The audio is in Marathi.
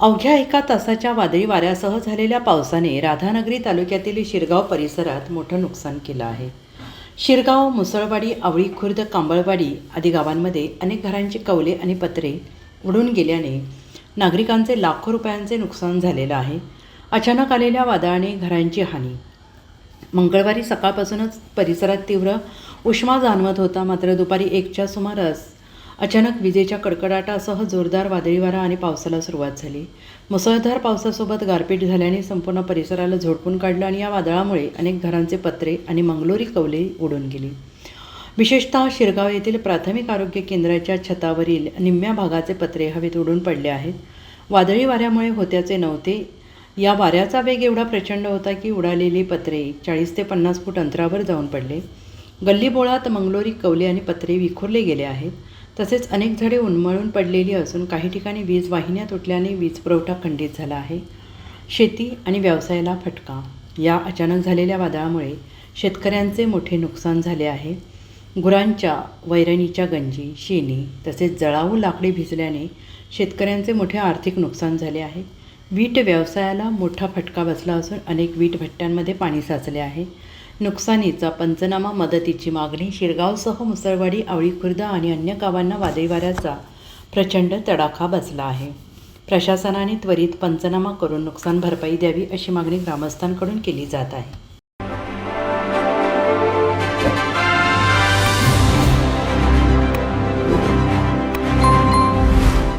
अवघ्या एका तासाच्या वादळी वाऱ्यासह झालेल्या पावसाने राधानगरी तालुक्यातील शिरगाव परिसरात मोठं नुकसान केलं आहे. शिरगाव मुसळवाडी आवळी खुर्द कांबळवाडी आदी गावांमध्ये अनेक घरांची कवले आणि पत्रे उडून गेल्याने नागरिकांचे लाखो रुपयांचे नुकसान झालेलं आहे. अचानक आलेल्या वादळाने घरांची हानी. मंगळवारी सकाळपासूनच परिसरात तीव्र उष्मा जाणवत होता. मात्र दुपारी एकच्या सुमारास अचानक विजेच्या कडकडाटासह जोरदार वादळी वारा आणि पावसाला सुरुवात झाली. मुसळधार पावसासोबत गारपीट झाल्याने संपूर्ण परिसराला झोडपून काढलं आणि या वादळामुळे अनेक घरांचे पत्रे आणि मंगलोरी कवले उडून गेली. विशेषतः शिरगाव येथील प्राथमिक आरोग्य केंद्राच्या छतावरील निम्म्या भागाचे पत्रे हवेत उडून पडले आहेत. वादळी वाऱ्यामुळे होत्याचे नव्हते. या वाऱ्याचा वेग एवढा प्रचंड होता की उडालेली पत्रे चाळीस ते पन्नास फूट अंतरावर जाऊन पडले. गल्लीबोळात मंगलोरी कवले आणि पत्रे विखुरले गेले आहेत. तसेच अनेक झाडे उन्मळून पडलेली असून काही ठिकाणी वीज वाहिन्या तुटल्याने वीज पुरवठा खंडित झाला आहे. शेती आणि व्यवसायाला फटका. या अचानक झालेल्या वादळामुळे शेतकऱ्यांचे मोठे नुकसान झाले आहे. गुरांच्या वैरणीच्या गंजी शेणी तसेच जळाऊ लाकडी भिजल्याने शेतकऱ्यांचे मोठे आर्थिक नुकसान झाले आहे. वीट व्यवसायाला मोठा फटका बसला असून अनेक वीट भट्ट्यांमध्ये पाणी साचले आहे. नुकसानीचा पंचनामा मदतीची मागणी शिरगावसह मुसळवाडी आवळी खुर्द आणि अन्य गावांना वादळी वाऱ्याचा प्रचंड तडाखा बसला आहे. प्रशासनाने त्वरित पंचनामा करून नुकसान भरपाई द्यावी अशी मागणी ग्रामस्थांकडून केली जात आहे.